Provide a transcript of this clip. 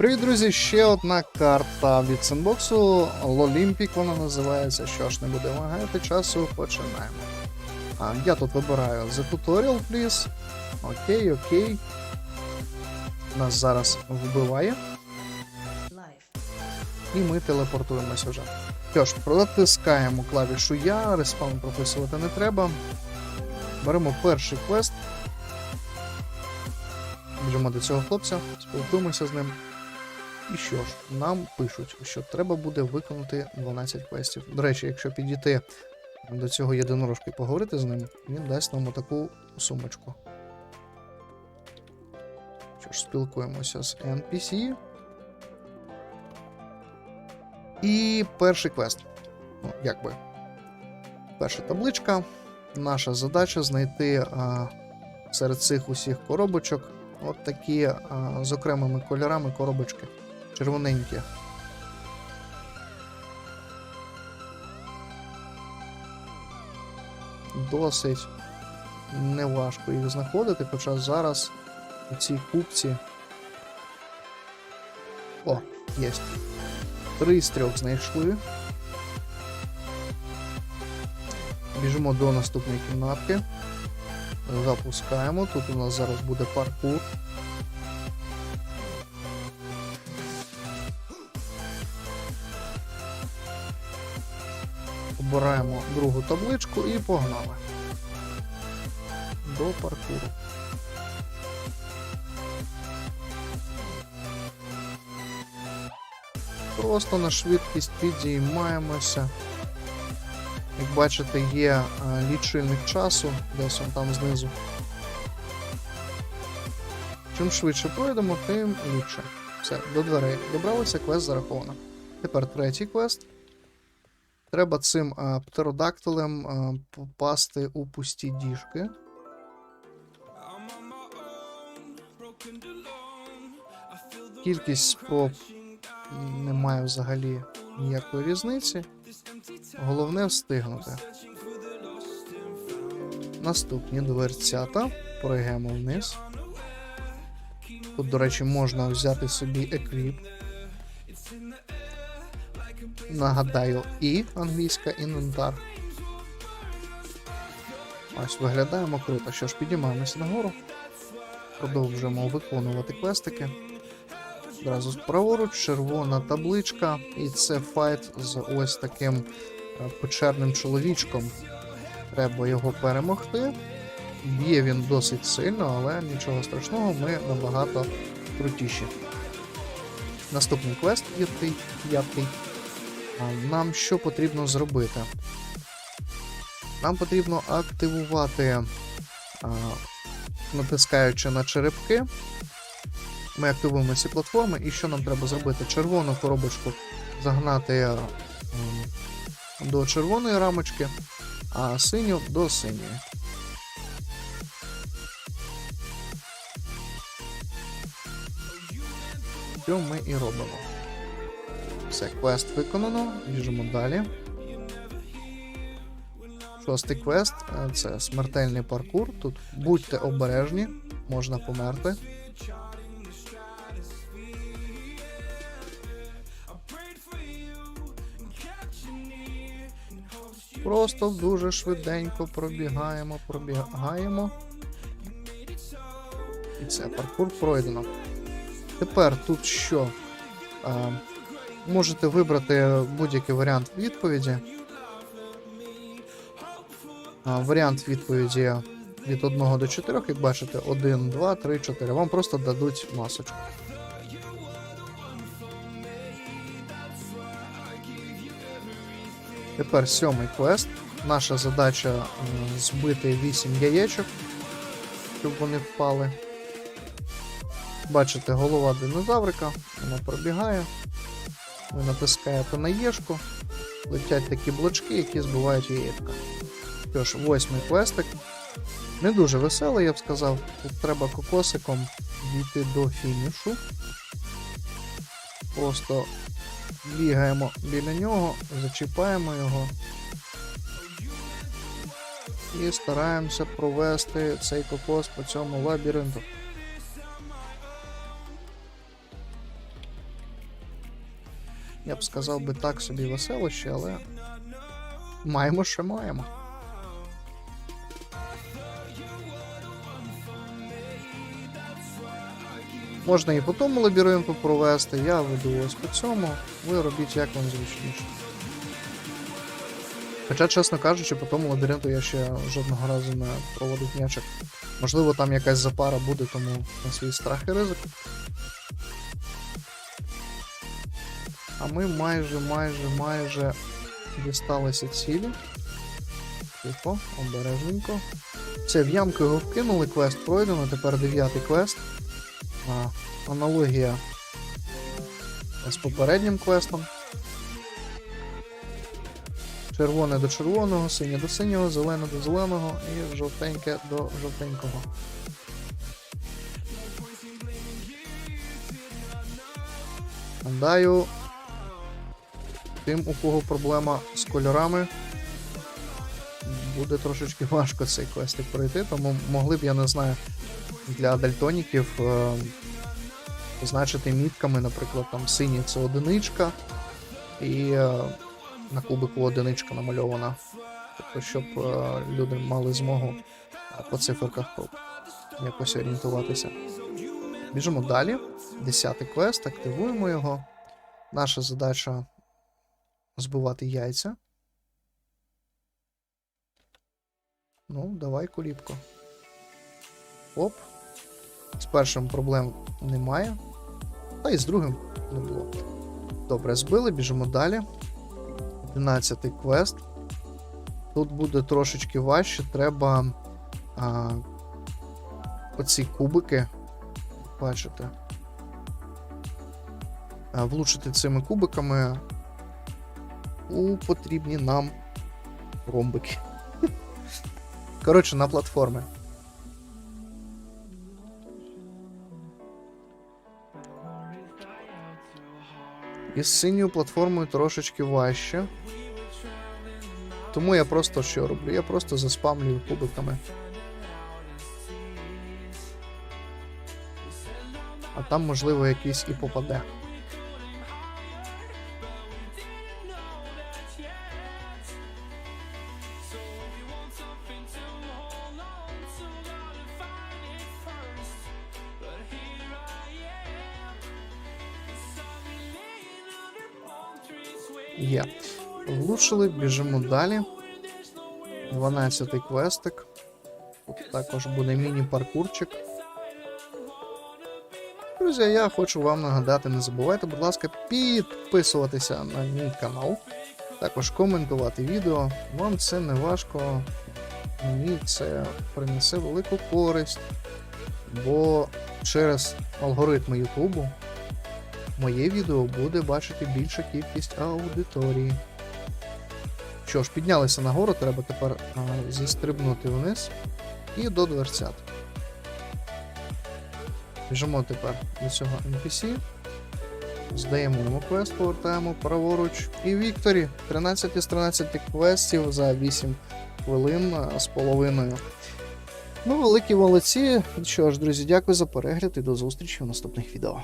Привіт, друзі! Ще одна карта від Сенбоксу. Лолімпік вона називається. Що ж, не будемо гаяти часу, починаємо. А, я тут вибираю The Tutorial, please. Окей, окей. Нас зараз вбиває. І ми телепортуємось вже. Що ж, протискаємо клавішу Я, респаун прописувати не треба. Беремо перший квест. Біжимо до цього хлопця, спілкуємося з ним. І що ж, нам пишуть, що треба буде виконати 12 квестів. До речі, якщо підійти до цього єдинорожки і поговорити з ним, він дасть нам таку сумочку. Що ж, спілкуємося з NPC. І перший квест. Ну, як би. Перша табличка. Наша задача знайти а, серед цих усіх коробочок от такі а, з окремими кольорами коробочки. Червоненькі. Досить неважко їх знаходити, хоча зараз у цій купці. О, є. Три з трьох знайшли. Біжимо до наступної кімнатки. Запускаємо. Тут у нас зараз буде паркур. Обираємо другу табличку і погнали. До паркуру. Просто на швидкість підіймаємося. Як бачите, є е, лічильник часу, десь он там знизу. Чим швидше пройдемо, тим ліпше. Все, до дверей. Добралися, квест зараховано. Тепер третій квест. Треба цим а, птеродактилем а, попасти у пусті діжки. Кількість спроб не має взагалі ніякої різниці. Головне встигнути. Наступні дверцята. Пройдемо вниз. Тут, до речі, можна взяти собі еквіп. Нагадаю, і англійська інвентар. Ось виглядаємо круто. Що ж, підіймаємося нагору. Продовжуємо виконувати квестики. Одразу праворуч, червона табличка, і це файт з ось таким е, печерним чоловічком. Треба його перемогти. Б'є він досить сильно, але нічого страшного, ми набагато крутіші. Наступний квест п'ятий. п'ятий. Нам що потрібно зробити? Нам потрібно активувати, натискаючи на черепки. Ми активуємо ці платформи, і що нам треба зробити? Червону коробочку загнати до червоної рамочки, а синю до синьої. Що ми і робимо. Все, квест виконано, біжимо далі. Шостий квест е, це смертельний паркур. Тут будьте обережні, можна померти. Просто дуже швиденько пробігаємо, пробігаємо. І це паркур пройдено. Тепер тут що? Можете вибрати будь-який варіант відповіді. А, варіант відповіді від 1 до 4, як бачите, 1, 2, 3, 4. Вам просто дадуть масочку. Тепер сьомий квест. Наша задача збити 8 яєчок, щоб вони впали. Бачите, голова динозаврика, вона пробігає. Ви натискаєте на єшку, летять такі блочки, які збивають яєчка. Що ж, восьмий квестик. Не дуже веселий, я б сказав. Тут треба кокосиком дійти до фінішу. Просто бігаємо біля нього, зачіпаємо його. І стараємося провести цей кокос по цьому лабіринту. Я б сказав би так собі веселище, але маємо, що маємо. Можна і по тому лабіринту провести, я веду ось по цьому, ви робіть як вам зручніше. Хоча, чесно кажучи, по тому лабіринту я ще жодного разу не проводив м'ячик. Можливо, там якась запара буде, тому на свій страх і ризик. А ми майже, майже, майже дісталися цілі. Тихо, обережненько. Все, в ямку його вкинули, квест пройдено, тепер дев'ятий квест. А, аналогія з попереднім квестом. Червоне до червоного, синє до синього, зелене до зеленого і жовтеньке до жовтенького. Нагадаю, тим, у кого проблема з кольорами, буде трошечки важко цей квестик пройти, тому могли б, я не знаю, для дальтоніків е, позначити мітками, наприклад, там синій це одиничка, і е, на кубику одиничка намальована. Тобто, щоб е, люди мали змогу по циферках якось орієнтуватися. Біжимо далі. Десятий квест, активуємо його. Наша задача збивати яйця. Ну, давай, куліпко. Оп. З першим проблем немає. Та і з другим не було. Добре, збили, біжимо далі. 11 квест. Тут буде трошечки важче, треба а, оці кубики. Бачите. Влучити цими кубиками у потрібні нам ромбики. Коротше, на платформи. І з синьою платформою трошечки важче. Тому я просто що роблю? Я просто заспамлюю кубиками. А там, можливо, якийсь і попаде. Є. Влучили, біжимо далі. 12-й квестик. Тут також буде міні-паркурчик. Друзі, я хочу вам нагадати, не забувайте, будь ласка, підписуватися на мій канал, також коментувати відео. Вам це не важко, мені це принесе велику користь, бо через алгоритми Ютубу моє відео буде бачити більша кількість аудиторії. Що ж, піднялися нагору, треба тепер а, зістрибнути вниз і до дверцят. Біжимо тепер до цього NPC. Здаємо йому квест, повертаємо праворуч. І Вікторі 13 з 13 квестів за 8 хвилин з половиною. Ну, великі молодці. Що ж, друзі, дякую за перегляд і до зустрічі в наступних відео.